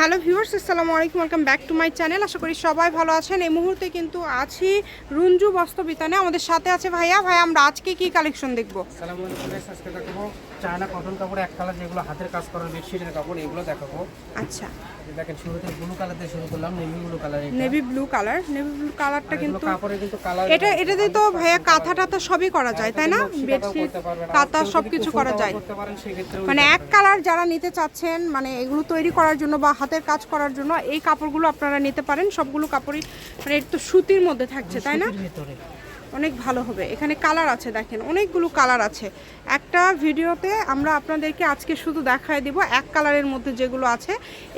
Hello viewers আসসালামু আলাইকুম welcome back to my channel. আশা করি সবাই ভালো আছেন। এই মুহূর্তে কিন্তু আছি রুঞ্জু বস্ত্রবিতানে। আমাদের সাথে আছে ভাইয়া। ভাইয়া আমরা আজকে কি কালেকশন দেখব? সালাম আলাইকুম আজকে দেখাবো চায়না কটন কাপড় এক কালার যেগুলো হাতের কাজ করা বেডশিটের কাপড় এগুলো দেখাবো। আচ্ছা। দেখেন শুরুতে ব্লু কালার দিয়ে শুরু করলাম navy blue colour navy blue colour navy blue কালারটা কিন্তু কাপড়ে কিন্তু কালার এটা এটাতে তো ভাইয়া কাঁথা টাথা সবই করা যায় তাই না? বেডশিট কাঁথা সব কিছু করা যায়। মানে এক কালার যারা নিতে চাচ্ছেন মানে এগুলো তৈরি করার জন্য বা হাতের কাজ করার জন্য এই কাপড়গুলো আপনারা নিতে পারেন। সবগুলো কাপড়ই মানে একটু সুতির মধ্যে থাকছে, তাই না? অনেক ভালো হবে। এখানে কালার আছে দেখেন অনেকগুলো কালার আছে। একটা ভিডিওতে আমরা আপনাদেরকে আজকে শুধু দেখায় দিব এক কালারের মধ্যে যেগুলো আছে।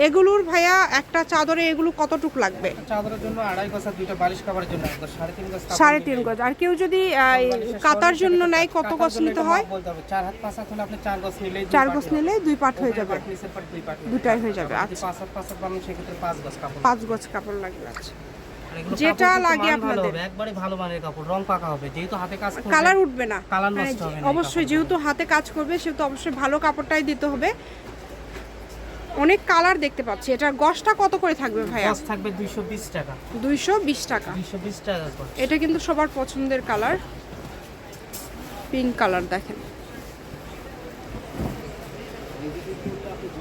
এগুলোর ভাইয়া একটা চাদরে এগুলো কতটুক লাগবে? চাদরের জন্য আড়াই গজ আর দুইটা বালিশ কাপড়ের জন্য সাড়ে তিন গজ আর কেউ যদি কাতার জন্য নেয় কত গজ নিতে হয়? চার হাত পাঁচ হাত হলে আপনি চার গজ নিলেই চার গজ নিলে দুই পাট হয়ে যাবে। দুটাই হয়ে যাবে আচ্ছা। পাঁচ হাত পাঁচ হাত সেক্ষেত্রে পাঁচ গজ কাপড় পাঁচ গজ কাপড় লাগবে আচ্ছা। যেটা লাগে আপনাদের। একবারে ভালো মানের কাপড় রং পাকা হবে যেহেতু হাতে কাজ করবে কালার উঠবে না। কালার মানে নষ্ট হবে না অবশ্যই যেহেতু হাতে কাজ করবে সেহেতু অবশ্যই ভালো কাপড়টাই দিতে হবে। অনেক কালার দেখতে পাচ্ছি। এটার গসটা কত করে থাকবে ভাইয়া? গজ থাকবে দুইশো বিশ টাকা। দুইশো বিশ টাকা। দুইশো বিশ টাকা এটা কিন্তু সবার পছন্দের কালার। পিঙ্ক কালার দেখেন।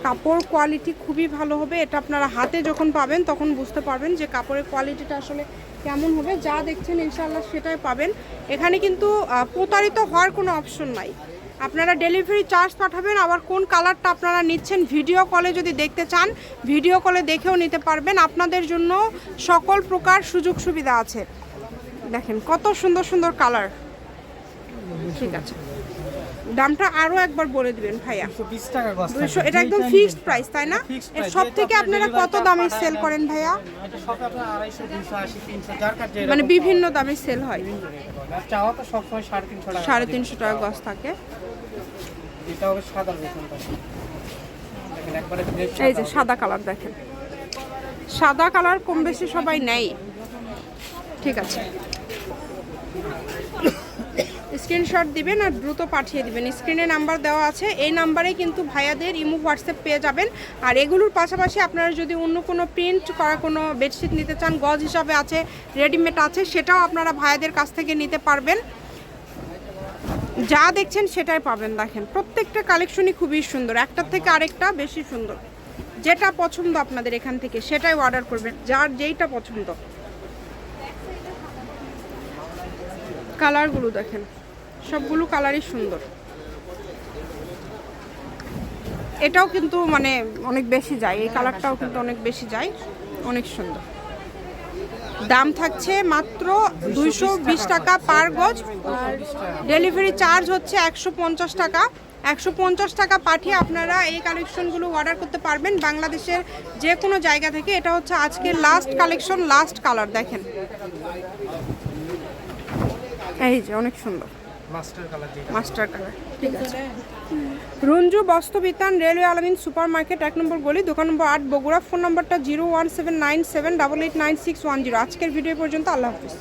কাপড় কোয়ালিটি খুবই ভালো হবে, এটা আপনারা হাতে যখন পাবেন তখন বুঝতে পারবেন যে কাপড়ের কোয়ালিটিটা আসলে কেমন হবে, যা দেখছেন ইনশাল্লাহ সেটাই পাবেন। এখানে কিন্তু প্রতারিত হওয়ার কোনো অপশন নাই। আপনারা ডেলিভারি চার্জ পাঠাবেন, আবার কোন কালারটা আপনারা নিচ্ছেন ভিডিও কলে যদি দেখতে চান ভিডিও কলে দেখেও নিতে পারবেন। আপনাদের জন্য সকল প্রকার সুযোগ সুবিধা আছে। দেখেন কত সুন্দর সুন্দর কালার ঠিক আছে। দামটা আরও একবার বলে দিবেন ভাইয়া। থাকবে। এটা একদম ফিক্সড প্রাইস তাই না? সব থেকে আপনারা কত দামে সেল করেন ভাইয়া? মানে বিভিন্ন দামে সেল হয়। আর সাড়ে তিনশো টাকা গজ থাকে। এই যে সাদা কালার দেখেন। সাদা কালার কম বেশি সবাই নেয়। ঠিক আছে। স্ক্রিনশট দিবেন আর দ্রুত পাঠিয়ে দিবেন। স্ক্রিনে নাম্বার দেওয়া আছে। এই নাম্বারে কিন্তু ভাইয়াদের ইমো হোয়াটসঅ্যাপ পেয়ে যাবেন। আর এগুলোর পাশাপাশি আপনারা যদি অন্য কোনো প্রিন্ট করা কোনো বেডশিট নিতে চান, গজ হিসাবে আছে, রেডিমেড আছে, সেটাও আপনারা ভাইয়াদের কাছ থেকে নিতে পারবেন। যা দেখছেন সেটাই পাবেন, দেখেন। প্রত্যেকটা কালেকশনই খুবই সুন্দর। একটার থেকে আরেকটা বেশি সুন্দর। যেটা পছন্দ আপনাদের এখান থেকে, সেটাই অর্ডার করবেন, যার যেইটা পছন্দ। কালারগুলো দেখেন। সবগুলো কালারই সুন্দর। এটাও কিন্তু মানে অনেক বেশি যায়, এই কালারটাও কিন্তু অনেক বেশি যায়, অনেক সুন্দর। দাম থাকছে মাত্র দুইশো বিশ টাকা পার গজ ডেলিভারি চার্জ হচ্ছে একশো পঞ্চাশ টাকা। একশো পঞ্চাশ টাকা পাঠিয়ে আপনারা এই কালেকশনগুলো অর্ডার করতে পারবেন বাংলাদেশের যে কোনো জায়গা থেকে। এটা হচ্ছে আজকের লাস্ট কালেকশন লাস্ট কালার দেখেন। এই যে, অনেক সুন্দর। Master colour master Ranju Bastrabitan railway Alamin super market এক নম্বর গলি, দোকান নম্বর আট, বগুড়া, ফোন নম্বরটা zero one seven nine seven double eight nine six one zero. আজকের ভিডিও পর্যন্ত আল্লাহ হাফিজ।